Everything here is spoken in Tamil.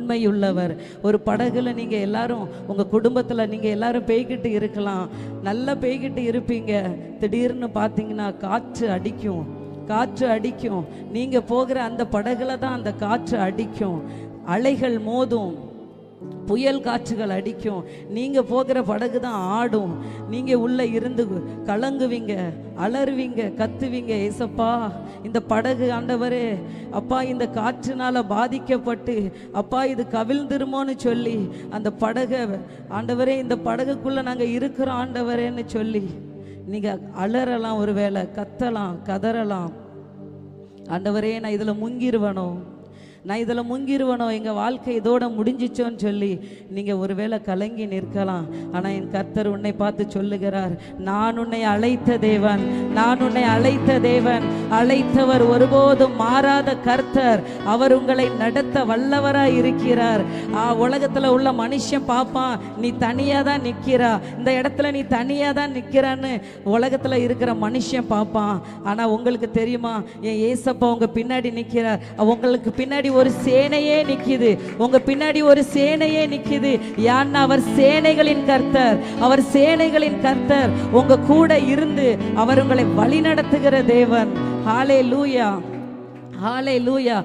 உண்மையுள்ளவர். ஒரு படகுல நீங்க எல்லாரும் உங்க குடும்பத்துல நீங்க எல்லாரும் பேய்கிட்டு இருக்கலாம். நல்லா பேய்கிட்டு இருப்பீங்க. திடீர்னு பார்த்தீங்கன்னா காற்று அடிக்கும். காற்று அடிக்கும். நீங்க போகிற அந்த படகுல தான் அந்த காற்று அடிக்கும். அலைகள் மோதும். புயல் காற்றுகள் அடிக்கும். நீங்கள் போகிற படகு தான் ஆடும். நீங்கள் உள்ளே இருந்து கலங்குவீங்க அலறுவீங்க கத்துவீங்க ஏசப்பா இந்த படகு ஆண்டவரே அப்பா இந்த காற்றுனால பாதிக்கப்பட்டு அப்பா இது கவிழ்ந்துருமோன்னு சொல்லி அந்த படகை ஆண்டவரே இந்த படகுக்குள்ளே நாங்கள் இருக்கிறோம் ஆண்டவரேன்னு சொல்லி நீங்கள் அலறலாம் ஒருவேளை கத்தலாம் கதறலாம். ஆண்டவரே நான் இதில் முங்கிருவனோ நான் இதில் முங்கிருவனோ? எங்கள் வாழ்க்கை இதோட முடிஞ்சிச்சோன்னு சொல்லி நீங்கள் ஒருவேளை கலங்கி நிற்கலாம். ஆனால் என் கர்த்தர் உன்னை பார்த்து சொல்லுகிறார் நான் உன்னை அழைத்த தேவன் நான் உன்னை அழைத்த தேவன். அழைத்தவர் ஒருபோதும் மாறாத கர்த்தர். அவர் உங்களை நடத்த வல்லவராக இருக்கிறார். ஆ, உலகத்துல உள்ள மனுஷன் பார்ப்பான் நீ தனியாக தான் நிற்கிறா இந்த இடத்துல நீ தனியாக தான் நிற்கிறான்னு உலகத்துல இருக்கிற மனுஷன் பார்ப்பான் ஆனா உங்களுக்கு தெரியுமா என் ஏசப்பா உங்க பின்னாடி நிற்கிறார் உங்களுக்கு பின்னாடி ஒரு சேனையே நிக்குது. உங்க பின்னாடி ஒரு சேனையே நிக்குது. யான்னா அவர் சேனைகளின் கர்த்தர். அவர் சேனைகளின் கர்த்தர். உங்க கூட இருந்து அவர் உங்களை வழி நடத்துகிற தேவன். ஹாலே லூயா ஹாலே லூயா